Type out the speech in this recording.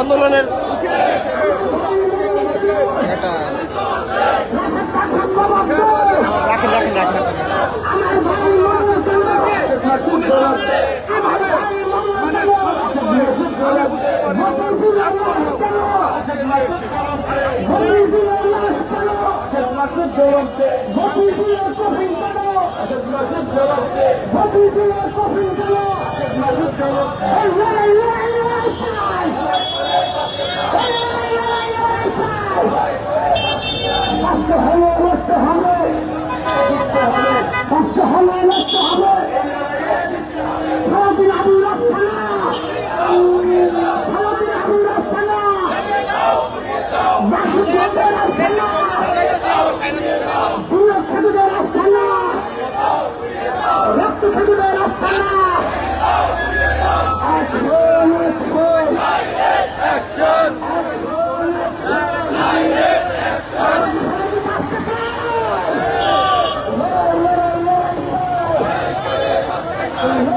আন্দোলনের রাখেন রাখেন রাখেন। মানে Hey, Oh,